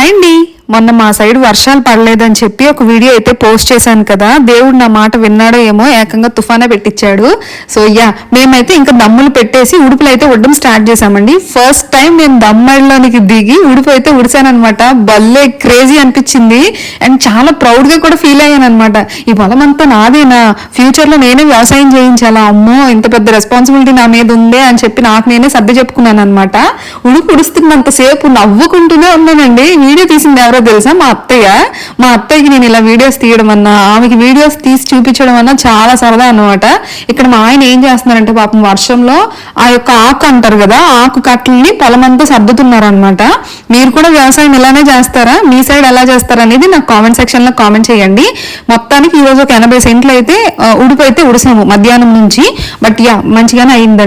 Hi అండి. మొన్న మా సైడ్ వర్షాలు పడలేదని చెప్పి ఒక వీడియో అయితే పోస్ట్ చేశాను కదా దేవుడు నా మాట విన్నాడో ఏమో ఏకంగా తుఫానే పెట్టించాడు సో యా మేమైతే ఇంకా దమ్ములు పెట్టేసి ఉడుపులు అయితే ఉడడం స్టార్ట్ చేశామండి. ఫస్ట్ టైం నేను దమ్మడిలోనికి దిగి ఉడుపు అయితే ఉడిసానమాట భలే క్రేజీ అనిపించింది. అండ్ చాలా ప్రౌడ్గా కూడా ఫీల్ అయ్యాను అనమాట ఈ పొలం అంతా నాదేనా ఫ్యూచర్లో నేనే వ్యవసాయం చేయించాలా? అమ్మో ఇంత పెద్ద రెస్పాన్సిబిలిటీ నా మీద ఉందే అని చెప్పి నాకు నేనే సర్ది చెప్పుకున్నాను అనమాట ఉడుపు ఉడుస్తున్నంతసేపు నవ్వుకుంటూనే ఉన్నానండి. వీడియో తీసింది ఎవరో తెలుసా? మా అత్తయ్య. మా అత్తయ్యకి నేను ఇలా వీడియోస్ తీయడం అన్నా ఆమెకి వీడియోస్ తీసి చూపించడం అన్నా చాలా సరదా అన్నమాట. ఇక్కడ మా ఆయన ఏం చేస్తున్నారంటే పాపం వర్షంలో ఆ యొక్క ఆకు అంటారు కదా ఆకు కట్టల్ని పొలమంతా సర్దుతున్నారు అనమాట మీరు కూడా వ్యవసాయం ఇలానే చేస్తారా? మీ సైడ్ ఎలా చేస్తారా అనేది నాకు కామెంట్ సెక్షన్లో కామెంట్ చేయండి. మొత్తానికి ఈ రోజు ఒక ఎనభై సెంట్లు అయితే ఆ, అయితే ఉడిసాము మధ్యాహ్నం నుంచి. బట్ యా మంచిగానే అయిందండి